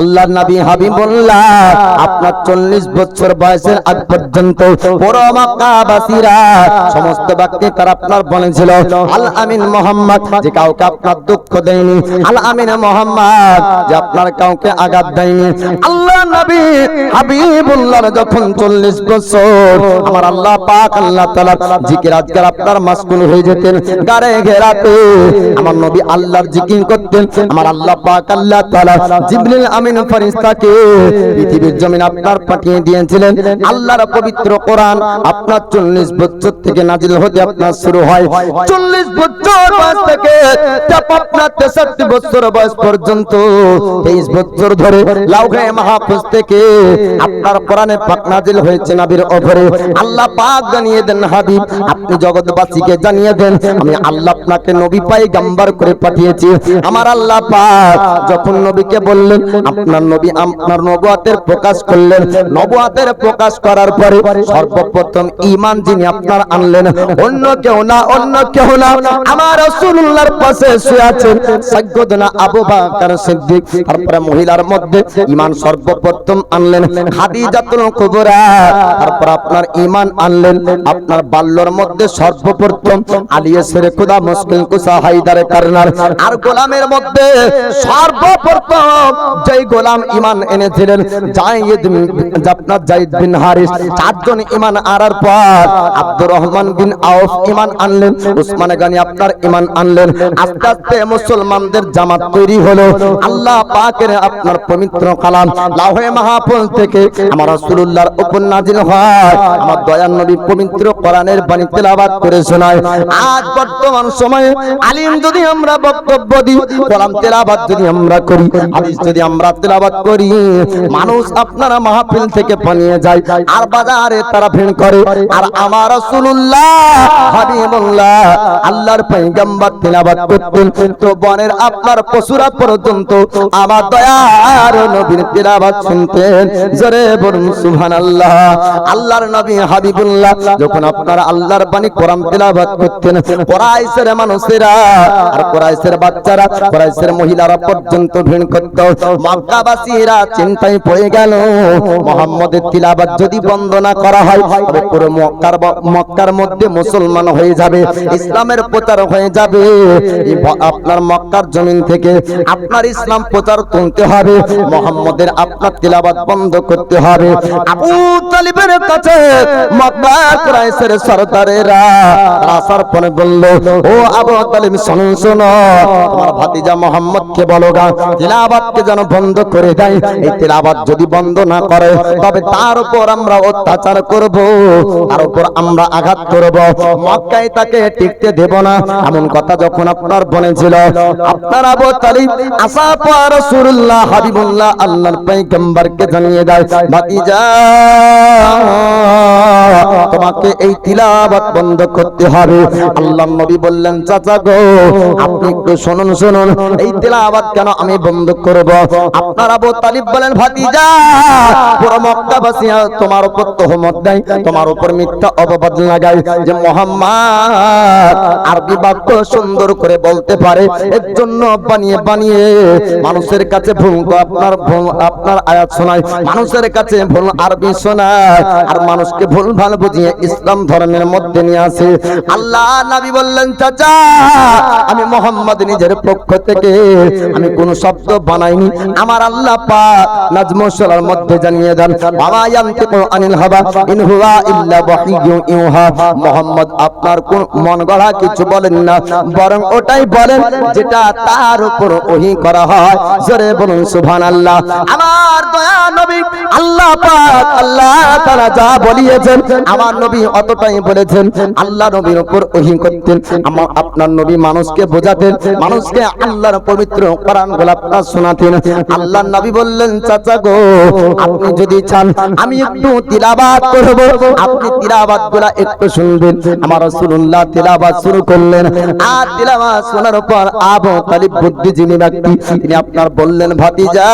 আল্লাহর নবী হাবিবুল্লাহ আপনার চল্লিশ বছর বয়সের আগ পর্যন্ত সমস্ত ব্যক্তি তারা আপনার বলেছিল আল আমিন মোহাম্মদ, যে কাউকে আপনার দুঃখ দেয়নি। আল আমিন মোহাম্মদ, যে আপনার কাউকে আঘাত দেয়নি। আল্লাহ নবী হাবিবুল্লাহর যখন চল্লিশ বছর, আমার আল্লাহ পাক আল্লাহ তাআলা জিকির আজকাল আপনার মাসগুল হয়ে যেতেন গারে ঘেরাতে। আমার নবী আল্লাহর জিকির করতেন, আমার আল্লাহ পাক আল্লাহ তাআলা জিবরিল আমিন ফেরেশতাকে পৃথিবীর জমিন আপনার পাঠিয়ে দিয়েছিলেন। আল্লাহর পবিত্র কোরআন আপনার 40 বছর থেকে নাজিল হতে আপনার শুরু হয়। 40 বছর বয়স থেকে আপনার 63 বছর বয়স পর্যন্ত 23 বছর ধরে লাউহে মাহফুজ থেকে আপনার কোরআনে পাক নাজিল হয়েছে নবীর ওপরে। আল্লাহ পাক জানিয়ে দেন, হাবিব, আপনি জগৎবাসীকে জানিয়ে দেন, আমি আল্লাহ আপনাকে নবী পাই গাম্বার করে পাঠিয়েছি। আমার আল্লাহ পাক যখন নবীকে বললেন আপনার নবী আপনার নবুয়াতের প্রকাশ করলেন। নবুয়াতের প্রকাশ করার পরে সর্বপ্রথম ঈমান যিনি আপনার আনলেন, অন্য কেউ না, অন্য কেউ না। আমার রাসূলুল্লাহর পাশে শুয়ে আবু বকর সিদ্দিক। তারপরে মহিলার মধ্যে ঈমান সর্বপ্রথম আনলেন, খাদিজাতুল কুবরা। তারপর আপনার ঈমান আনলেন, আপনার বাল্যর মধ্যে সর্বপ্রথম আলিয়া সেরে খুদা মুশকিল কুসা হায়দার কারনার। আর গোলামের মধ্যে সর্বপ্রথম যেই গোলাম ঈমান এনেছিলেন বিন হারিস। চারজন ঈমান আনার পর আব্দুর রহমান বিন আউফ ঈমান আনলেন, উসমান গানি আপনার ঈমান আনলেন। আস্তে আস্তে মুসলমানদের জামাত তৈরি হলো। আল্লাহ পাকের আপনার পবিত্র কালাম লাহে মাহফুজ থেকে আমার রাসূলুল্লাহর হয়। আমার দয়ার নবী পবিত্র কোরআনের বাণী তেলাওয়াত করে শোনায়। আজ বর্তমান সময়ে আলিম যদি আমরা বক্তব্য দিই, কোরআন তেলাওয়াত যদি আমরা করি, হাদিস যদি আমরা করি। মানুষ আপনারা মাহফিল থেকে যায়, আর বাজারে তারা ভিড় করে। আর আমার আল্লাহর করতেন। তো বনের আপনার পশুরা পর্যন্ত আমার দয়ার নবীর শুনতেন। বলুন আল্লাহর নবী হাবিবুল্লাহ যখন আপনারা আল্লাহর বাণী করতেন, কোরাইশের মানুষেরা আর কোরাইশের বাচ্চারা, কোরাইশের মহিলারা পর্যন্ত ভিড় করত। মক্কাবাসীরা চিন্তায় পড়ে গেল, মুহাম্মদের যদি করা হয়, তবে পুরো মক্কার মক্কার মধ্যে মুসলমান হয়ে যাবে, ইসলামের প্রচার হয়ে যাবে। আপনার মক্কার জমিন থেকে আপনার ইসলাম প্রচার তুলতে হবে, মুহাম্মদের আপনার বন্ধ করতে হবে। আবু তালিবের কাছে কুরাইশের সরদারেরা আসার পরে বলল, ও আবু শুনুন শোনো তোমার ভাতিজা মোহাম্মদকে বলো গা যেন করে দেয়। এই তেলাবাদ যদি বন্ধ না করে, তবে তার উপর আমরা অত্যাচার করব, তার উপর আমরা আঘাত করব। মক্কায় তাকে টিকতে দেব না। এমন কথা যখন আপনার বনে ছিল, আপনার আবু তালিব আসা পর রাসূলুল্লাহ হাবিবুল্লাহ আল্লাহর পয়গম্বরকে জানিয়ে দেয়, ভাতিজা তোমাকে এই তিলাওয়াত বন্ধ করতে হবে। আল্লাহ নবী বললেন, চাচা গো, আপনি একটু শুনুন শুনুন, এই তিলাওয়াত কেন আমি বন্ধ করব? আপনার আবু তালিব বলেন, ভাতিজা, পুরো মক্কাবাসী তোমার উপর তহমত দেয়, তোমার উপর মিথ্যা অপবাদ লাগায় যে মোহাম্মদ আরবি বাক্য সুন্দর করে বলতে পারে। এর জন্য বানিয়ে বানিয়ে মানুষের কাছে ভুল, আপনার ভুল, আপনার আয়াত শোনায়। মানুষের কাছে ভুল আরবি শোনায়, আর মানুষকে ভুল ভালো বুঝিয়ে, ইসলাম ধর্মের মধ্যে নিয়ে আসে। আল্লাহ নবী বললেন, চাচা, আমি মোহাম্মদ নিজের পক্ষ থেকে আমি কোন শব্দ বানাইনি। আমার আল্লাহ পাক নাজমুসলার মধ্যে জানিয়ে দেন বাবা ইয়ান্তিকু আনিল হাবা, ইন হুয়া ইল্লা ওয়াহিয়ু ইউহা। মোহাম্মদ আপনার কোন মন গড়া কিছু বলেন না, বরং ওটাই বলেন যেটা তার উপর ওহি করা হয়। জোরে বলুন, সুবহানাল্লাহ। আমার দয়া নবী, আল্লাহ পাক, আল্লাহ তাআলা যা বলিয়েছেন আমার নবী অতটাই বলেছেন, আল্লাহ নবীর উপর ওহি করতেন। আমার আপনার নবী মানুষকে বোঝাতেন, মানুষকে আল্লাহর পবিত্র কোরআন গোলাপটা শোনাতেন। আল্লাহর নবী বললেন, চাচা গো, আপনি যদি চান, আমি একটু তিলাবাত করব। আপনি তিলাবাতগুলা একটু শুনবেন। আমার রাসূলুল্লাহ তিলাবাত শুরু করলেন। আর তিলাবাত শোনার পর আবু তালিব বুদ্ধিজীবী ব্যক্তি, তিনি আপনার বললেন, ভাতিজা,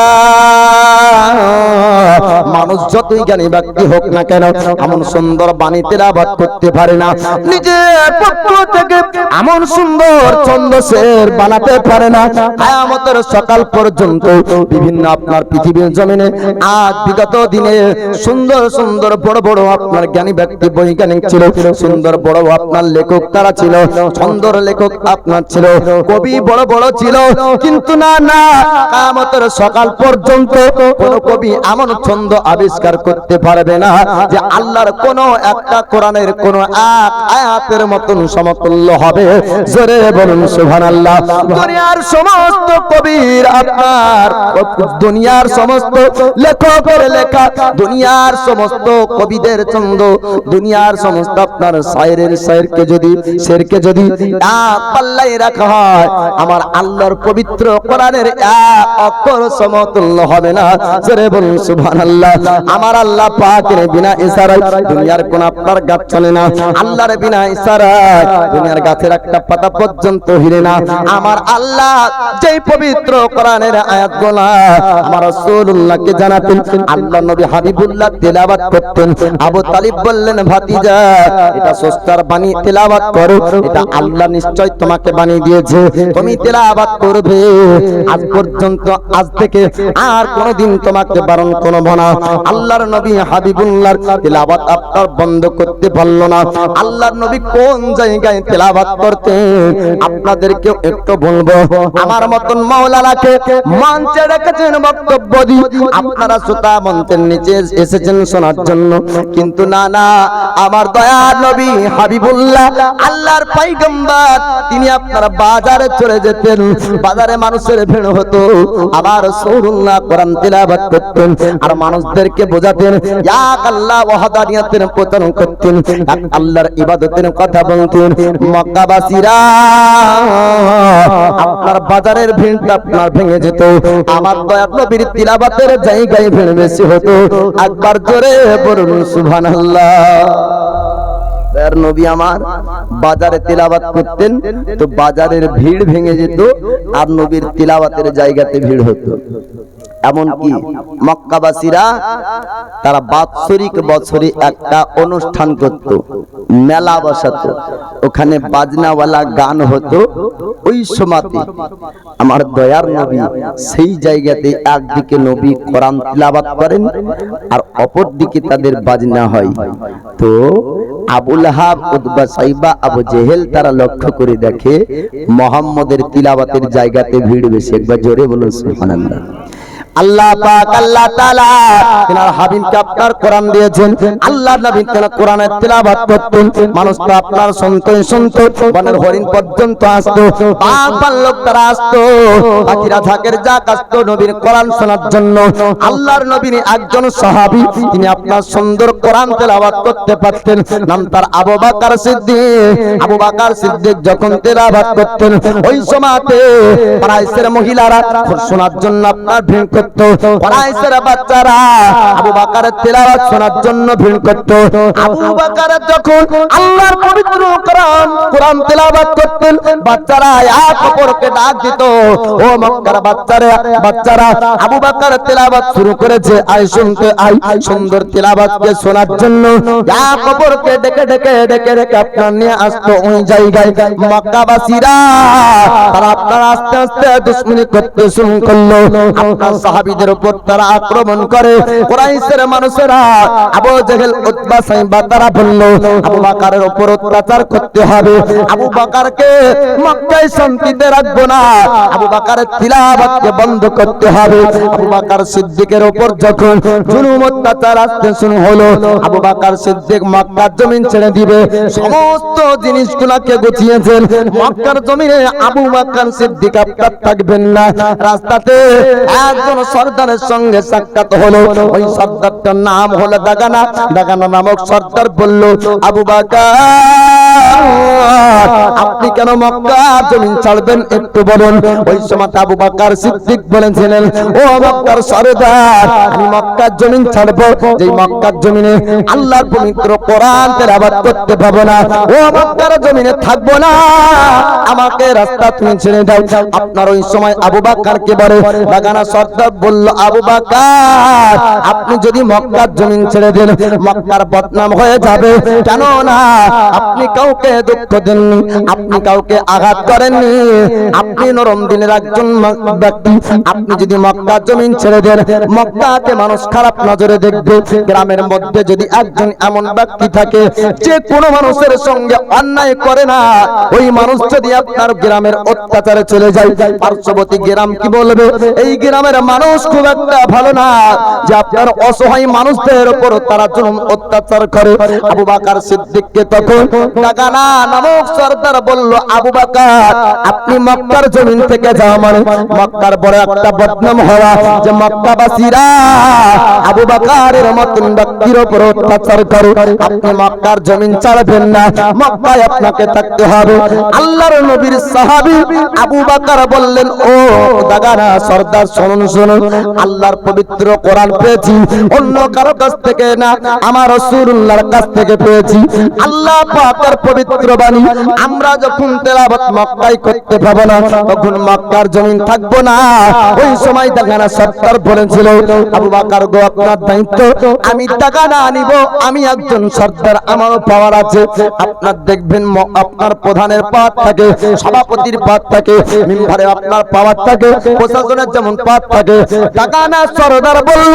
মানুষ যতই জ্ঞানী ব্যক্তি হোক না কেন, এমন সুন্দর বাণী তেলাবাদ করতে পারে না, নিজের পক্ষ থেকে এমন সুন্দর ছন্দ শের বানাতে পারে না। কিয়ামতের সকাল পর্যন্ত বিভিন্ন আপনার পৃথিবীর জমিনে, আজ বিগত দিনে সুন্দর সুন্দর বড় বড় আপনার জ্ঞানী ব্যক্তি, বৈজ্ঞানিক ছিল, সুন্দর বড় আপনার লেখক তারা ছিল, সুন্দর লেখক আপনার ছিল, কবি বড় বড় ছিল, কিন্তু না না কামতের সকাল পর্যন্ত কোন কবি এমন ছন্দ আবিষ্কার করতে পারবে না যে আল্লাহর কোন একটা কোরআনের কোন এক আয়াতের মতন সমতুল্য হবে। জোরে বলুন, সুবহানাল্লাহ। দুনিয়ার সমস্ত কবির আপনার, দুনিয়ার সমস্ত লেখকের লেখা, দুনিয়ার সমস্ত কবিদের ছন্দ, দুনিয়ার সমস্ত আপনার শায়েরের শায়েরকে যদি শেরকে যদি এক পাল্লায় রাখা হয়, আমার আল্লাহর পবিত্র কোরআনের এক অক্ষর সমতুল্য হবে না। জোরে বলুন, সুবহানাল্লাহ। আমার আল্লাহ পাকের বিনা ইশারায় দুনিয়ার কোন আপনার গাছ চলে না। আল্লাহর বিনা ইশারায় দুনিয়ার গাছের একটা পাতা পর্যন্ত হিরে না। আমার আল্লাহ যেই পবিত্র কোরআনের আয়াতগুলা আমার রাসূলুল্লাহকে জানাতেন আল্লাহ নবী হাবিবুল্লাহ তেলাওয়াত করতেন। আবু তালিব বললেন, ভাতিজা, এটা সস্তার বাণী, তেলাওয়াত করো। এটা আল্লাহ নিশ্চয় তোমাকে বানিয়ে দিয়েছে। তুমি তেলাওয়াত করবে। আজ পর্যন্ত, আজ থেকে আর কোনোদিন তোমাকে বারণ করব না। আল্লাহর নবী হাবিবুল্লাহর তেলাওয়াত আপনার বন্ধ করতে পারল না। আল্লাহর নবী কোন জায়গায় তেলাওয়াত করতেন আপনাদেরকে একটু বলব, আমার মতন মাওলানাকে মঞ্চে রেখেছেন বক্তব্য দি। আপনারা শ্রোতা মঞ্চের নিচে এসেছেন শোনার জন্য। কিন্তু না না, আমার দয়ার নবী হাবিবুল্লাহ, আল্লাহর পাইগম্বর তিনি আপনারা বাজারে চলে যেতেন। বাজারে মানুষের ভিড় হতো। আবার সৌরুল্লাহ কোরআন তেলাওয়াত করতেন। আর মানুষদেরকে বোঝাতেন এক আল্লাহ ওয়াহদানিয়াতের পতন করতেন এক আল্লাহর ইবাদতের কথা বলতেন, মক্কাবাসীরা, আপনার বাজারের ভিড়টা আপনার ভেঙে যেত, আমার দয়ার নবীর তিলাবাতের জায়গায় ভিড় বেশি হতো। একবার জোরে বলুন, সুবহানাল্লাহ। দয়ার নবী আমার বাজারে তিলাবাত করতেন, তো বাজারের ভিড় ভেঙে যেত আর নবীর তিলাবাতের জায়গাতে ভিড় হতো। এমনকি মক্কাবাসীরা? তারা বাৎসরিক বছরে একটা অনুষ্ঠান করত, মেলা বসাতো। ওখানে বাজনাওয়ালা গান হতো। ওই সময়তে আমার দয়ার নবী সেই জায়গাতে একদিকে নবী কোরআন তিলাবাত করেন আর অপর দিকে তাদের বাজনা হয়। তো আবুল হাব, উতবা সাইবা, আবু জেহেল তারা লক্ষ্য করে দেখে, মোহাম্মদের তিলাবাতের জায়গাতে ভিড় বেশি। একবার জোরে বলুন, সুবহানাল্লাহ। আল্লাহ পাক, আল্লাহ তাআলা তিনার হাবিবকে আপনার কোরআন দিয়েছেন। আল্লাহ নবী তেনা কোরআনের তেলাওয়াত করতেন। মানুষ তো আপনার শুনতে শুনতে বনের হরিণ পর্যন্ত আসতো পাঁচ লোক তারা আসতো পাখিরা থাকের যাক আসতো নবীর কোরআন শোনার জন্য। আল্লাহর নবীর একজন সাহাবী, তিনি আপনার সুন্দর কোরআন তেলাওয়াত করতে পারতেন। নাম তার আবু বকর সিদ্দিক। আবু বকর সিদ্দিক যখন তেলাওয়াত করতেন, ওই সময়তে প্রাইসের মহিলারা শোনার জন্য আপনার ভিড় করত আবু বকরের তেলাওয়াত শোনার জন্য ভিড় করত। আবু বকর যখন আল্লাহর পবিত্র কোরআন কোরআন তেলাওয়াত করতেন, বাচ্চারা এক অপরকে ডাক দিত, ও মক্কার বাচ্চারা বাচ্চারা, আবু বকর তেলাওয়াত শুরু করেছে আই শুনতে আই সুন্দর তেলাওয়াতকে শোনার জন্য এক অপরকে ডেকে ডেকে ডেকে ডেকে আপনার নিয়ে আসতো ওই জায়গায়। মক্কাবাসীরা তারা আপনার আস্তে আস্তে দুশ্মনী করতে শুরু করল। আপনার সাহাবীদের উপর তারা আক্রমণ করে। কুরাইশের মানুষেরা আবু জেহেল, উতবা, সাইবা, তারা বলল, আবু বকরের উপর অত্যাচার করতে হবে। আবু বকরকে মক্কায় শান্তিতে রাখব না। আবু বকরের তিলাওয়াতকে বন্ধ করতে হবে। আবু বকর সিদ্দিকের উপর যখন জুলুম অত্যাচার আসতে শুরু হলো, আবু বকর সিদ্দিক মক্কার জমিন ছেড়ে দিবে। সমস্ত জিনিসগুলোকে গুছিয়েছেন। মক্কার জমিনে আবু বকর সিদ্দিক আপনার থাকবেন না। রাস্তাতে একজন সর্দারের সঙ্গে সাক্ষাৎ হলো। ওই সর্দারটার নাম হলো দাগানা। দাগানা নামক সর্দার বলল, আবু বকর আপনি কেন মক্কার জমিন ছাড়বেন একটু বলুন। ওই সময় আবু বকর সিদ্দিক বলেছিলেন, ও মক্কার সরদার আমি মক্কার জমিন ছাড়বো। যে মক্কার জমিনে আল্লাহর পবিত্র কোরআন তেলাওয়াত করতে পাবো না, ও মক্কার জমিনে থাকব না। আমাকে রাস্তা তুমি ছেড়ে দাও। আপনার ওই সময় আবু বাক্কারকে বলে, বাগানা সর্দার বলল, আবু বাক্কার আপনি যদি মক্কার জমিন ছেড়ে দেন, মক্কার বদনাম হয়ে যাবে। কেন না আপনি কাউকে দুঃখ দেননি আপনি কাউকে আঘাত করেননি, আপনি নরম দিনের একজন ব্যক্তি। আপনি যদি মক্কার জমিন ছেড়ে দেন, মক্কাকে মানুষ খারাপ নজরে দেখবে। গ্রামের মধ্যে যদি একজন এমন ব্যক্তি থাকে, যে কোনো মানুষের সঙ্গে অন্যায় করে না, ওই মানুষ যদি আপনার গ্রামের অত্যাচারে চলে যায়, পার্শ্ববর্তী গ্রাম কি বলবে? এই গ্রামের মানুষ খুব একটা ভালো না, যে আপনার অসহায় মানুষদের উপর তারা জুলুম অত্যাচার করে। আবু বাকার সিদ্দিককে তখন টাকানা নামক সর্দার বলল, আবু বাকার, আপনি মক্কার জমিন থেকে যাওয়া মক্কার বড় একটা বদনাম হওয়া যে মক্কাবাসীরা আবু বাকারের মতন ব্যক্তির উপর অত্যাচার আপনি মক্কার জমিন না। মক্কায় আপনাকে থাকতে হবে। আল্লাহর নবীর আবু বাকার বললেন, ও দাগানা সর্দার, শুনুন শুনুন। আল্লাহর পবিত্র কোরআন পেয়েছি। অন্য কারও কাছ থেকে না, আমার রাসূলুল্লাহর কাছ থেকে পেয়েছি। আল্লাহ পাকের পবিত্র বাণী আমরা যখন তেলাওয়াত মক্কায় করতে পাবো না, তখন মক্কার জমিন থাকব না। ওই সময় দাগানা সর্দার বলেছিল, আবু বাকার, গো, আপনার দায়িত্ব। আমি টাকা না আনিব আমি একজন সর্দার, আমারও পাওয়ার আছে। আপনার দেখবেন আপনার প্রধানের পাত থাকে, সভাপতির পাত থাকে, মিম্বারে আপনার পাওয়ার থাকে, প্রশাসনের যেমন পাত থাকে। টাকা না, সর্দার বলল,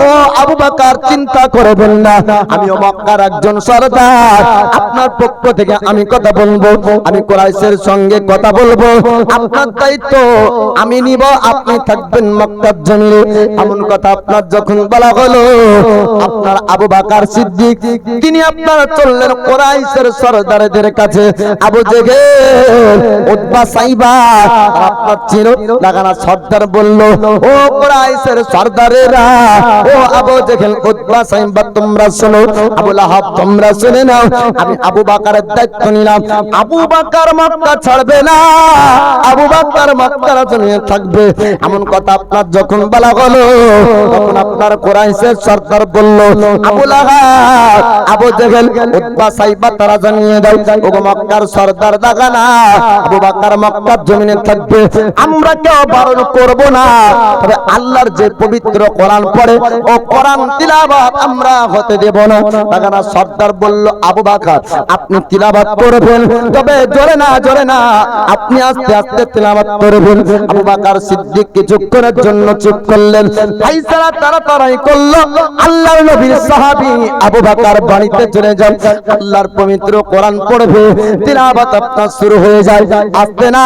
ও আবু বাকার, চিন্তা করবেন না, আমিও মক্কার একজন সর্দার। আপনার পক্ষ থেকে আমি কথা বলব আমি কোরাইশের সঙ্গে কথা বলব। আপনার দায়িত্ব আমি নিব, আপনি থাকবেন মক্কার জমিনে। এমন কথা আপনার যখন বলা হলো, আপনার আবু বাকার সিদ্দিক, তিনি আপনার চললেন কোরাইশের সরদারদের কাছে। আবু জেগে উদ্বা সাইবা আপনার চির লাগানা সর্দার বলল, ও কোরাইশের সর্দারেরা, ও আবু জেগেল উদ্বা সাইবা, তোমরা শোনো, আবু লাহাব, তোমরা শুনে নাও। আমি আবু বাকারের দায়িত্ব নিলাম। আবু বাকার মক্কা ছাড়বে না। আবু বাকার মক্কার জমিনে থাকবে। এমন কথা আপনার যখন বলা হলো, তখন আপনার কোরাইশের সর্দার বলল, আবু লাহাব, আবু জেহেল সাইবা তারা জানিয়ে ওগো মক্কার সর্দার দাগানা, আবু বাকার মক্কার জমিনে থাকবে। আমরা কেউ বারণ করব না। তবে আল্লাহর যে পবিত্র কোরআন পড়ে, ও কোরআন তিলাবাত আমরা হতে দেব না। দাগানা সর্দার বলল, আবু বাকার আপনি তিলাবাত করবেন? তবে জোরে না জোরে না। আপনি আস্তে আস্তে তিলাবাত করবেন আবু বাকার সিদ্দিক কিছুক্ষণের জন্য চুপ করলেন। ফাইসালা তারা তারাই করল, আল্লাহর নবীর সাহাবী আবু বাকার বাড়িতে চলে যান। আল্লাহর পবিত্র কোরআন পড়বে, তিলাওয়াত আপনার শুরু হয়ে যায়। আস্তে না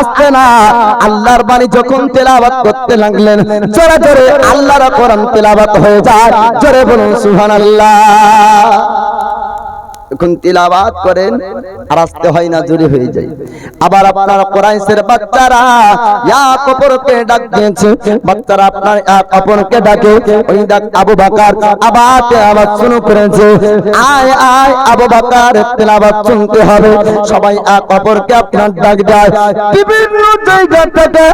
আস্তে না। আল্লাহর বাণী যখন তেলাওয়াত করতে লাগলেন, জোরে জোরে আল্লাহর কোরআন তেলাওয়াত হয়ে যায়। জোরে বলুন, সুবহানাল্লাহ। এখন তিলাবাত করেন, আর আসতে হয় না জোরে হয়ে যায়। আবার আপনার কোরাইশের বাচ্চারা ডাক দিয়েছে। বাচ্চারা আপনার ডাকে, ওই ডাক আবু বকর আবার শুরু করেছে। আয় আয়, আবু বকর শুনতে হবে। সবাই ইয়া কপরকে আপনার ডাক বিভিন্ন জায়গা থেকে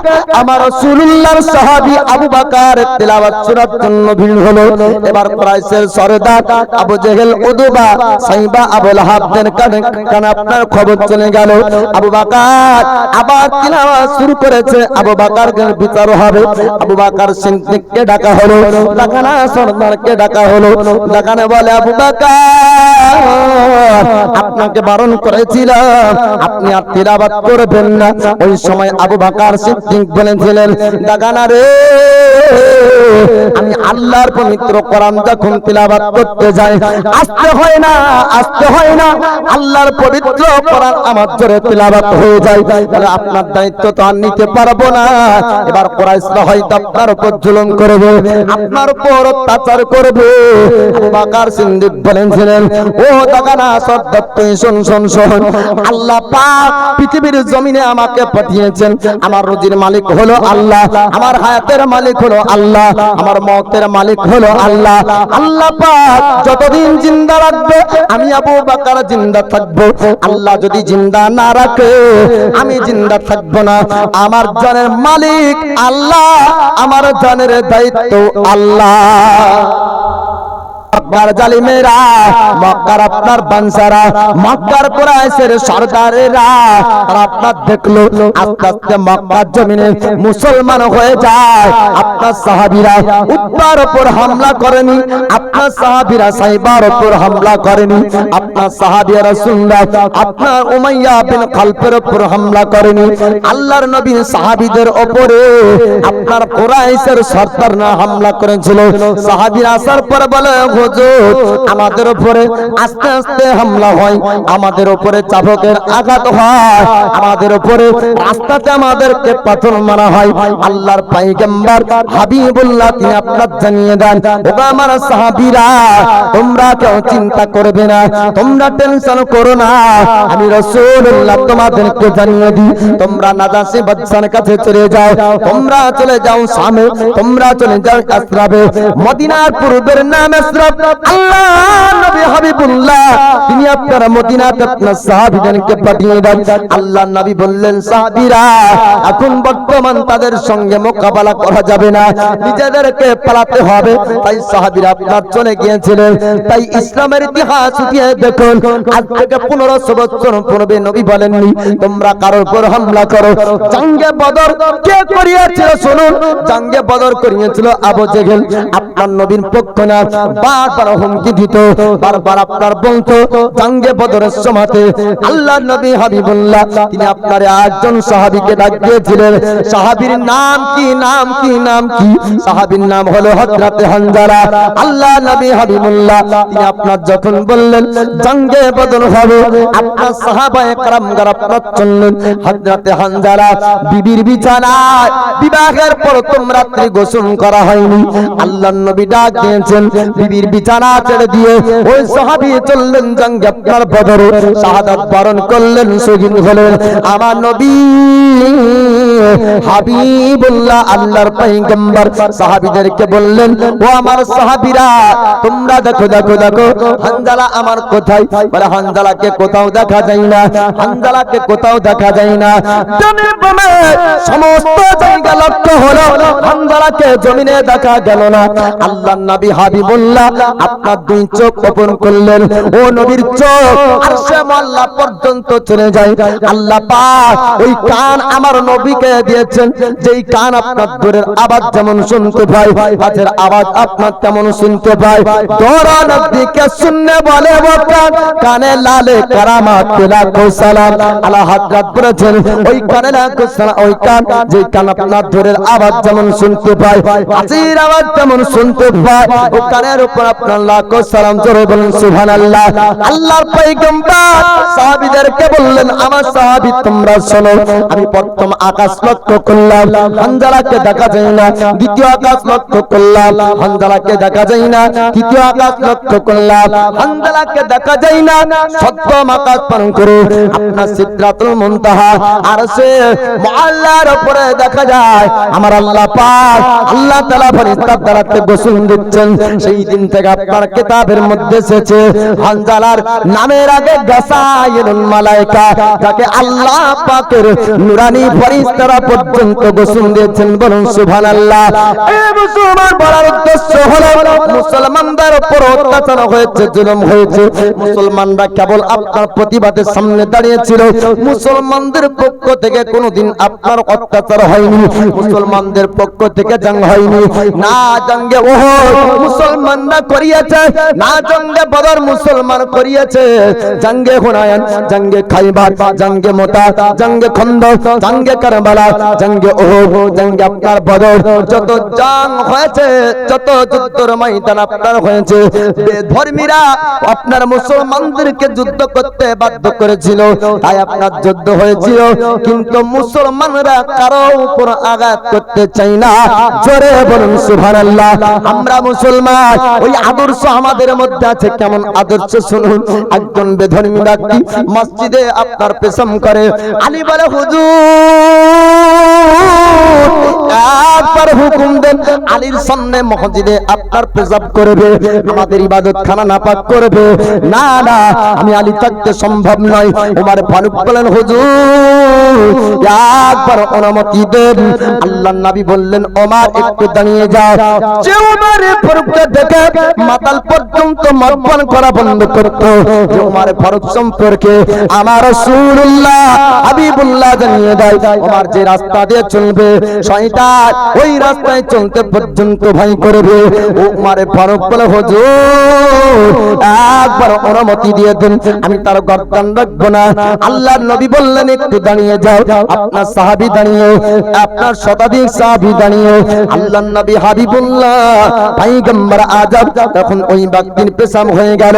আমার রাসূলুল্লাহর সাহাবী আবু বকর তেলাওয়াত শোনার জন্য ভিড় হলো। এবার কোরাইশের সরদার আবু জেহেল উদবা সাইবা আবু লাহাবদের কানে কানে আপনার খবর চলে গেল। আবু বাকার আবার তিলাওয়াত শুরু করেছে। আবু বাকার বিচার হবে। আবু বাকার ডাকা হলো ডাকা হলো। বলে, আবু বাকার, আপনাকে বারণ করেছিলাম। আপনি আর তিলাবাত করবেন না। ওই সময় আবু বাকার সিদ্দিক বলেছিলেন ডাকানা রে, আমি আল্লাহর পবিত্র কোরআন যখন তিলাবাত করতে যাই, আসতে হয় না, আসতে হয় না। আল্লাহর পবিত্র কোরআন আমার জোরে তিলাবাত হয়ে যায়। তাহলে আপনার দায়িত্ব তো আর নিতে পারব না। এবার হয়তো আপনার উপর জুলুম আপনার উপর অত্যাচার বকর বলেছিলেন ও দাগানা আল্লাহ পাক পৃথিবীর জমিনে আমাকে পাঠিয়েছেন। আমার রুজির মালিক হলো আল্লাহ, আমার হায়াতের মালিক হলো আল্লাহ, আমার মতের মালিক হলো আল্লাহ। আল্লাহ পাক যতদিন জিন্দা রাখবে, আমি আবু বাকার জিন্দা থাকব? আল্লাহ যদি জিন্দা না রাখে, আমি জিন্দা থাকব না। আমার জানের মালিক আল্লাহ, আমার জানের দায়িত্ব আল্লাহ। মক্কার জালিমেরা, মক্কার আপনার বানসারা, মক্কার কুরাইশের সরদারেরা আর আপনার দেখল, আস্তে আস্তে মক্কার জমিনে মুসলমান হয়ে যায়। আপনার সাহাবীরা উত্তর উপর হামলা করেনি, আপনার সাহাবীরা সাইবার উপর হামলা করেনি, আপনার সাহাবীরা রাসূলরা আপনার উমাইয়া বিন খালফের উপর হামলা করেনি। আল্লাহর নবী সাহাবীদের উপরে আপনার কুরাইশের সরদার না হামলা করেছিল। সাহাবীরা আসার পর বলে হুজুর, আমাদের উপরে আস্তে আস্তে হামলা হয়, আমাদের উপরে চাবকের আঘাত হয়, আমাদের উপরে রাস্তাতে আমাদেরকে পাথর মারা হয়। আল্লাহর পাইগাম্বার হাবিবুল্লাহ তিনি আপনার জানিয়ে দেন আমার সাহাবীরা, তোমরা কেউ চিন্তা করবে না, তোমরা টেনশন করো না, আমি রাসূলুল্লাহ তোমাদেরকে জানিয়ে দিই, তোমরা বাদশার কাছে চলে যাও, তোমরা চলে যাও সামে, তোমরা চলে যাও মদিনার পূর্বের নাম আল্লাহ নবী বলেননি, তোমরা কারোর উপর হামলা করো। জাঙ্গে বদর কে করিয়েছিল? শুনুন। জাঙ্গে বদর করিয়েছিল আবু জেহেল। আপনার নবীন পক্ষ না। বারবার হুমকি দিত, বারবার আপনার বলতো, জাঙ্গে বদরের সমাতে। আল্লাহ নবী হাবিবুল্লাহ, তিনি আপনার একজন সাহাবিকে ডাকিয়েছিলেন সাহাবির নাম কি নাম কি নাম কি? সাহাবির নাম হলো হজরতে হানজারা। আল্লাহ নবী হাবিবুল্লাহ, তিনি আপনার যখন বললেন, জঙ্গে বদল হবে আপনার সাহাবায়ে কারামগার আপনার চললেন হজরতে হানজারা, বিবির বিছানায় বিবাহের প্রথম রাত্রি গোসল করা হয়নি? আল্লাহ নবী ডাক দিয়েছেন, বিবির বিছানা ছেড়ে দিয়ে ওই সাহাবী চললেন জাঙ্গে আপনার বদরে। শাহাদাত বরণ করলেন, শহীদ হলেন। আমার নবী হাবিবুল্লাহ আল্লাহর পয়গম্বর সাহাবীদেরকে বললেন, ও আমার সাহাবীরা, তোমরা দেখো দেখো দেখো, হানজালা আমার কোথায়? বলে, হানজালাকে কোথাও দেখা যায় না, হানজালাকে কোথাও দেখা যায় না। বমে সমস্ত জায়গা লক্ষ্য হলো, হানজালাকে জমিনে দেখা গেল না। আল্লাহর নবী হাবিবুল্লাহ আপনার দুই চোখ ওপেন করলেন। ও নবীর চোখ আরশে মোল্লা পর্যন্ত চলে যায়। আল্লাহ পাক ওই কান আমার নবীকে দিয়েছেন। যেই কান আপনার দূরের আওয়াজ যেমন শুনতে পাই হাতের আওয়াজ আপনার তেমন শুনতে পাই দোরা নবীকে শুননে বলে, ও কান লালে কারামাত, লাখো সালাম। আলা হযরত বলেছেন ওই কানে লাখো সালাম, ওই কান, যেই কান আপনার দূরের আওয়াজ যেমন শুনতে পাই হাসির আওয়াজ যেমন শুনতে পাই ও কানের উপর আমার দেখা যায় আমার আল্লাহ আল্লাহ তাআলা দ্বারাতে গোসল দিচ্ছেন। সেই দিন থেকে আপনার কিতাবের মধ্যে এসেছে, হানজালার নামের আগে গাসাইলুল মালাইকা, যাকে আল্লাহ পাকের নুরানি ফেরেশতারা পর্যন্ত গোসল দিয়েছেন বলুন সুবহানাল্লাহ। এই মুসলমান বলার উদ্দেশ্য হলো, মুসলমানদের উপর অত্যাচার হয়েছে, জুলুম হয়েছে। মুসলমানরা কেবল আপনার প্রতিবাদের সামনে দাঁড়িয়েছিল। মুসলমানদের পক্ষ থেকে কোনোদিন আপনার অত্যাচার হয়নি। মুসলমানদের পক্ষ থেকে জং হয়নি। না জঙ্গে ওহ, মুসলমানরা করিয়েছে, না জঙ্গে বদর মুসলমান করিয়েছে। জঙ্গে হুনায়ন, জঙ্গে খাইবার, জঙ্গে মোতা, জঙ্গে খন্দ, জঙ্গে কারবালা, জঙ্গে ওহ জঙ্গে আপনার বদর। যত জং হয়েছে, যত যুদ্ধের ময়দান আপনার হয়েছে। ধর্মীরা আপনার মুসলমানদেরকে যুদ্ধ করতে বাধ্য করেছিল, তাই আপনার যুদ্ধ হয়েছিল। কিন্তু মুসলমানরা কারও উপর আঘাত করতে চাই না। জোরে বলুন, সুবহানাল্লাহ। আমরা মুসলমান, ওই আদর্শ আমাদের মধ্যে আছে, কেমন আদর্শ শুনুন। একজন বেধর্মী ব্যক্তি মসজিদে আপনার পেশম করে, আলী বলে, হুজুর, একবার হুকুম দেন, আলীর সামনে মসজিদে আপনার পেশাব করবে, আমাদের ইবাদত খানা নাপাক করবে। না না, আমি আলী থাকতে সম্ভব নয়। উমার ফারুক বলেন, হুজুর, একবার অনুমতি দেন। আল্লাহ নবী বললেন ওমর একটু দাঁড়িয়ে যাও। যে উমার ফারুককে দেখে মাতাল পর্যন্ত মরপান করা বন্ধ করতো। যে উমার ফারুক সম্পর্কে আমার রাসূলুল্লাহ হাবিবুল্লাহ জানিয়ে দেয়, ওমর যে রাস্তা দিয়ে চলবে, শয়তান ওই রাস্তায় চলতে পর্যন্ত ভয় করবে। উমারে ফারুক বলে, হুজুর, একবার অনুমতি দিয়ে দেন, আমি তার গর্দান রাখব না। আল্লাহর নবী বললেন, একটু দাঁড়িয়ে যাও, আপনার সাহাবী দাঁড়িয়ে, আপনার শতাধিক সাহাবী দাঁড়িয়ে, আল্লাহর নবী হাবিবুল্লাহ, পয়গম্বর আজব তখন ওই ব্যক্তির পেশাব হয়ে গেল,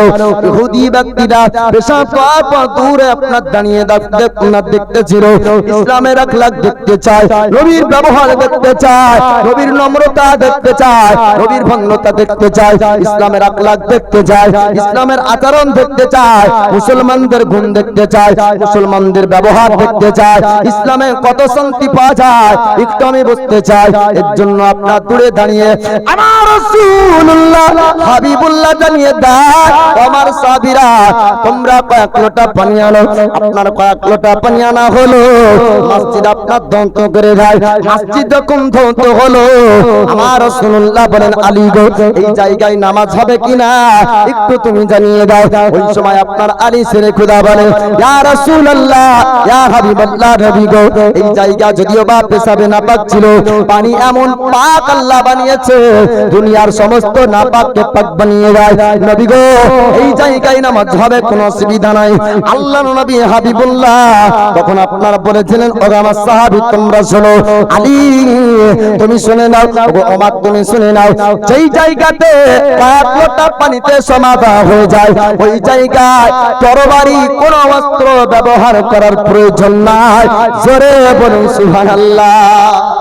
ইহুদি ব্যক্তিরা পেশাব করার পর দূরে আপনার দাঁড়িয়ে আপনার দেখতে ছিল, ইসলামের আখলাক দেখতে চায়, নবীর ব্যবহার দেখতে চায়, নবীর নম্রতা দেখতে চায়, নবীর ভঙ্গতা দেখতে চায়, ইসলামের আখলাক দেখতে চায়, ইসলামের আচরণ দেখতে চায়, মুসলমানদের গুণ দেখতে চায়, মুসলমানদের ব্যবহার দেখতে চায় ইসলামে কত শান্তি পাওয়া যায়, একটু আমি বুঝতে চাই, এর জন্য আপনার দূরে দাঁড়িয়ে, আমার রাসূলুল্লাহ হাবিবুল্লাহ জানিয়ে আমার সাবিরা তোমরা কয়েক লোটা পানি আনো। আপনার কয়েক লোটা পানি আনা হলো। মসজিদ আপনার করে যায় মসজিদ যখন হলো, আমার বলেন, আলী গো, এই জায়গায় নামাজ হবে কিনা? একটু তুমি জানিয়ে দাও। ওই সময় আপনার আলী বলে, ইয়া ইয়া গো, এই জায়গা যদিও বা পেশাবে নাপাক ছিল, পানি এমন পাক আল্লাহ বানিয়েছে, দুনিয়ার সমস্ত পাক বানিয়ে নবী গো, এই জায়গায় নামাজ হবে অসুবিধা নাই। নবী হাবিবুল্লাহ তখন আপনারা বলেছিলেন সাহাবী, তোমরা শোনো। আলী, তুমি শুনে নাও তুমি শুনে নাও। যেই জায়গাতে পানিতে সমাধা হয়ে যায়, ওই জায়গায় তরবারি, কোন অস্ত্র ব্যবহার করার প্রয়োজন নাই। জোরে বলুন, সুবহানাল্লাহ।